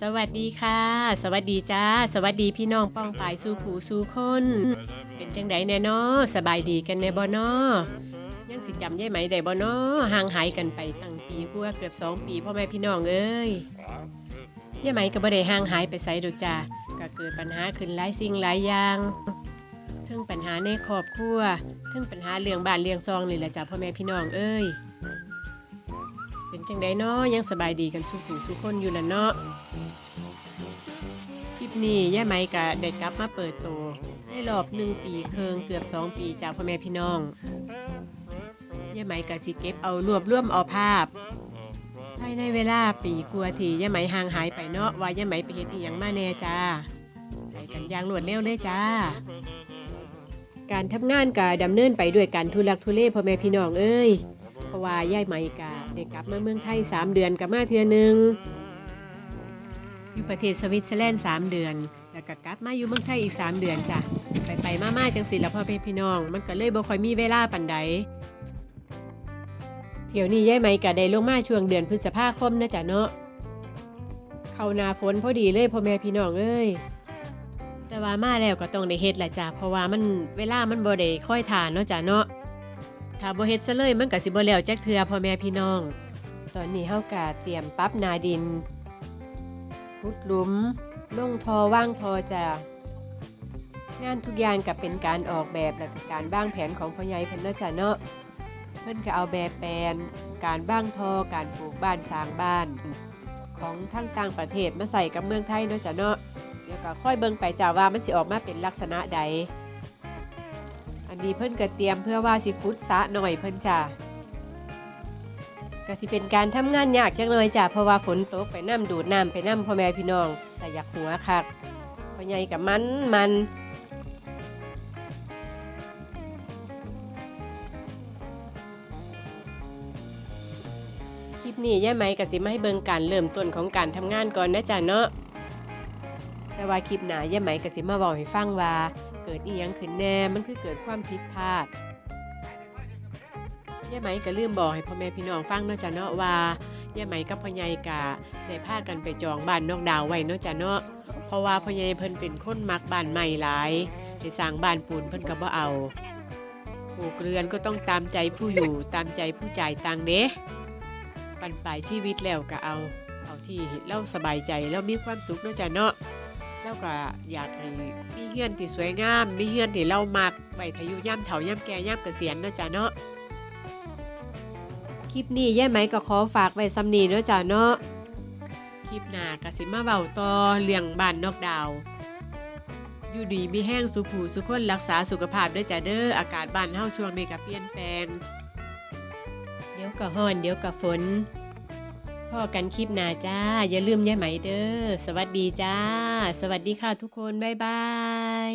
สวัสดีค่ะ สวัสดีจ้า สวัสดีพี่น้องป้องปายสู่ผู้สู่คน เป็นจังไดแน่นอสบายดีกันแน่บ่นอยังสิจำยายไหมได้บ่นอห่างหายกันไปตั้งปีกว่าเกือบสองปีพ่อแม่พี่น้องเอ้ยยายไหมก็บ่ได้ห่างหายไปไสดอกจ้าก็เกิดปัญหาขึ้นหลายสิ่งหลายอย่างทั้งปัญหาในครอบครัวทั้งปัญหาเรื่องบ้านเรื่องซองนี่แหละจ้าพ่อแม่พี่น้องเอ้ย จังไดเนาะยังสบายดีกันสุขสุขคนอยู่ละเนาะคลิปนี้ย่าไหมกะได้กลับมาเปิดโตวในรอบหนึ่งปีเคิงเกือบสองปีจากพ่อแม่พี่น้องย่าไหมกะสิเก็บเอารวบรวมเอาภาพภายในเวลาปีกลัวาที่ย่าไหมห่างหายไปเนาะว่าย่าไหมไปเฮ็ดอีหยังมาแน่จ้าไปกันอย่างรวดเร็วเลยจ้า การทำงานกะดำเนินไปด้วยการทุลักทุเลพ่อแม่พี่น้องเอ้ย เพราะว่าย่ายไหมกะได้กลับมาเมืองไทย 3 เดือนกับมาเทือหนึงอยู่ประเทศสวิตเซอร์แลนด์3เดือน แล้วก็กลับมาอยู่เมืองไทยอีก 3 เดือนจ้ะไปไปๆมาๆจังสิละพ่อแม่พี่น้อง มันก็เลยบ่ค่อยมีเวลาปันใดเที่ยวนี้ย่ายไหมกะได้ลงมาช่วงเดือนพฤษภาคมนะจ๊ะเนาะเข้านาฝนพอดีเลยพ่อแม่พี่น้องเอ้ยแต่ว่ามาแล้วก็ต้องได้เฮ็ดแหละจ้ะเพราะว่ามันเวลามันบ่ได้ค่อยทานเนาะจ้ะเนาะ ถ้าบ่เฮ็ดซะเลยมันก็สิบ่แล้วจักเทื่อพ่อแม่พี่น้อง ตอนนี้เฮาก็เตรียมปรับนาดินขุดหลุมลงทอว่างทอจ้ะงานทุกอย่างก็เป็นการออกแบบและกการบ้างแผนของพ่อใหญ่เพิ่นเนาะจ้ะเนาะเพิ่นก็เอาแบบแปลน การบ้างทอการปลูกบ้านสร้างบ้าน ของทั้งต่างประเทศมาใส่กับเมืองไทยเนาะจ้ะเนาะเดี๋ยวก็ค่อยเบิ่งไปจ้ะว่ามันสิออกมาเป็นลักษณะใด นี้เพิ่นก็เตรียมเพื่อว่าสิขุดสะหน่อยเพิ่นจ้ะก็สิเป็นการทำงานยากจักหน่อยจ้ะเพราะว่าฝนตกไปน้ำดูดน้ำไปน้ำพ่อแม่พี่น้อง แต่อยากหัวคักพ่อใหญ่กับมันมันคลิปนี้ย่าไหมก็สิมาให้เบิ่งการเริ่มต้นของการทำงานก่อนนะจ๊ะเนาะแต่ว่าคลิปหนาย่าไหมก็สิมาบอกให้ฟังว่า เกิดอีหยังขึ้นแน่มันคือเกิดความผิดพลาดย่าไหมก็ลืมบอกให้พ่อแม่พี่น้องฟังเนาะจ้ะเนาะว่าย่าไหมกับพ่อใหญ่กะได้พากันไปจองบ้านนอกดาวไว้เนาะจ้ะเนาะเพราะว่าพ่อใหญ่เพิ่นเป็นคนมักบ้านใหม่หลายได้สร้างบ้านปูนเพิ่นก็บ่เอาปลูกเรือนก็ต้องตามใจผู้อยู่ตามใจผู้จ่ายตังเด้ปันปลายชีวิตแล้วก็เอา เอาที่เราสบายใจแล้วมีความสุขเนาะจ้ะเนาะ แล้วก็อยากให้มีเฮือนที่สวยงาม มีเฮือนที่เรามักไว้ทายุย่ำเถาย่ำแก่ย่ำเกษียณเนาะจ้ะเนาะ คลิปนี้ย่าไหมก็ขอฝากไว้ซ้ำนี้เนาะจ้ะเนาะ คลิปหน้าก็สิมาเบาต่อเรื่องบ้านนอกดาว อยู่ดีมีแห้งสุขหูสุขคนรักษาสุขภาพด้วยจ้ะเด้อ อากาศบ้านเฮาช่วงนี้ก็เปลี่ยนแปลง เดี๋ยวก็ร้อน เดี๋ยวก็ฝน พ่อกันคลิปหนาจ้า อย่าลืมย่าไหมเด้อ สวัสดีจ้า สวัสดีค่ะทุกคน บ๊ายบาย